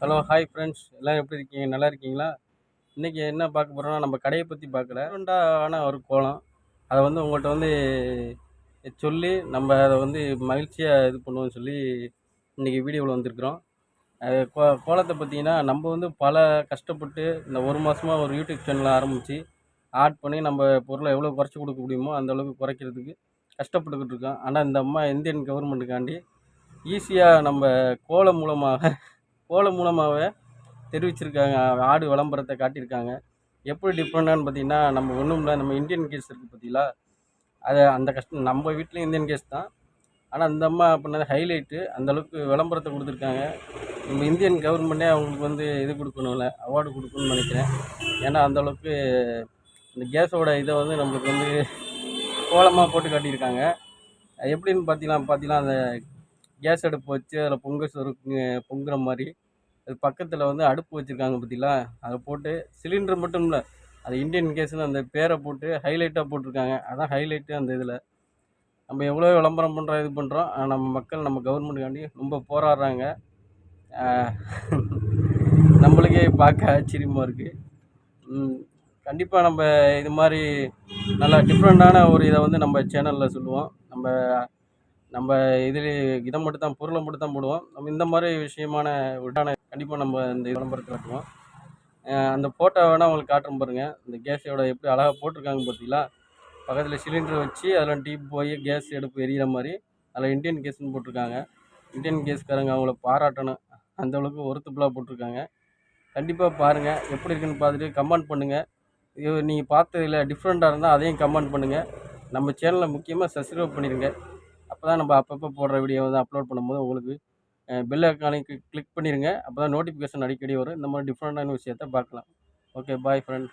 Hello hi friends எல்லாம் எப்படி இருக்கீங்க? நல்லா இருக்கீங்களா? இன்றைக்கி என்ன பார்க்க போகிறோம்னா நம்ம கடையை பற்றி பார்க்கல. ரெண்டான ஒரு கோலம். அதை வந்து உங்கள்கிட்ட வந்து சொல்லி நம்ம அதை வந்து மகிழ்ச்சியாக இது பண்ணுவோம்னு சொல்லி இன்றைக்கி வீடியோவில் வந்திருக்கிறோம். அது கோ கோலத்தை பார்த்தீங்கன்னா நம்ம வந்து பல கஷ்டப்பட்டு இந்த ஒரு மாதமாக ஒரு யூடியூப் சேனலை ஆரம்பித்து ஆட் பண்ணி நம்ம பொருளை எவ்வளோ குறைச்சி கொடுக்க முடியுமோ அந்தளவுக்கு குறைக்கிறதுக்கு கஷ்டப்பட்டுக்கிட்டு இருக்கோம். ஆனால் இந்த அம்மா இந்தியன் கவர்மெண்ட்டுக்காண்டி ஈஸியாக நம்ம கோலம் மூலமாக கோலம் மூலமாகவே தெரிவிச்சிருக்காங்க. ஆடு விளம்பரத்தை காட்டியிருக்காங்க. எப்படி டிஃப்ரெண்டானு பார்த்தீங்கன்னா நம்ம ஒன்றும் இல்லை. நம்ம இந்தியன் கேஸ் இருக்குது பார்த்தீங்களா? அது அந்த கஷ்டம் நம்ம வீட்லேயும் இந்தியன் கேஸ் தான். ஆனால் அந்த அம்மா பண்ணது ஹைலைட்டு அந்தளவுக்கு விளம்பரத்தை கொடுத்துருக்காங்க. நம்ம இந்தியன் கவர்மெண்ட்டே அவங்களுக்கு வந்து இது கொடுக்கணும்ல அவார்டு கொடுக்கணும்னு நினைக்கிறேன். ஏன்னா அந்தளவுக்கு இந்த கேஸோட இதை வந்து நம்மளுக்கு வந்து கோலமாக போட்டு காட்டியிருக்காங்க. அது எப்படின்னு பார்த்தீங்கன்னா பார்த்தீங்கன்னா அந்த கேஸ் அடுப்பு வச்சு அதில் பொங்க சொருக்கு பொங்குற மாதிரி அது பக்கத்தில் வந்து அடுப்பு வச்சுருக்காங்க பார்த்தீங்களா அதை போட்டு சிலிண்டர் மட்டும் இல்லை அது இந்தியன் கேஸில் அந்த பேரை போட்டு ஹைலைட்டாக போட்டிருக்காங்க. அதான் ஹைலைட்டு அந்த இதில். நம்ம எவ்வளோ விளம்பரம் பண்ணுறோம் இது பண்ணுறோம் ஆனால் நம்ம மக்கள் நம்ம கவர்மெண்ட்டுக்காண்டி ரொம்ப போராடுறாங்க. நம்மளுக்கே பார்க்க ஆச்சரியமாக இருக்குது கண்டிப்பாக நம்ம இது மாதிரி நல்லா டிஃப்ரெண்ட்டான ஒரு இதை வந்து நம்ம சேனலில் சொல்லுவோம். நம்ம நம்ம இதில் இதை மட்டும் தான் பொருளை மட்டும் தான் போடுவோம். நம்ம இந்த மாதிரி விஷயமான உண்டான கண்டிப்பாக நம்ம இந்த விளம்பரத்தில் இருக்கோம் அந்த ஃபோட்டோ வேணால் உங்களுக்கு காட்டுறேன் பாருங்கள் இந்த கேஸோட எப்படி அழகாக போட்டிருக்காங்க பார்த்தீங்களா பக்கத்தில் சிலிண்டர் வச்சு அதில் டீப் போய் கேஸ் எடுப்பு எரியிற மாதிரி அதில் இந்தியன் கேஸ்னு போட்டிருக்காங்க. இந்தியன் கேஸ்காரங்க அவங்கள பாராட்டணும். அந்த அளவுக்கு போட்டிருக்காங்க. கண்டிப்பாக பாருங்கள் எப்படி இருக்குன்னு பார்த்துட்டு கமெண்ட் பண்ணுங்கள் இது நீங்கள் பார்த்ததுல டிஃப்ரெண்ட்டாக இருந்தால் அதையும் கமெண்ட் பண்ணுங்கள் நம்ம சேனலை முக்கியமாக சப்ஸ்கிரைப் பண்ணிடுங்க அப்போ தான் நம்ம அப்பப்போ போடுற வீடியோ வந்து அப்லோட் பண்ணும்போது உங்களுக்கு பெல் ஐக்கானை கிளிக் பண்ணிடுங்க அப்போ தான் நோட்டிஃபிகேஷன் அடிக்கடி வரும். இந்த மாதிரி டிஃப்ரெண்ட்டான விஷயத்த பார்க்கலாம். Okay bye friend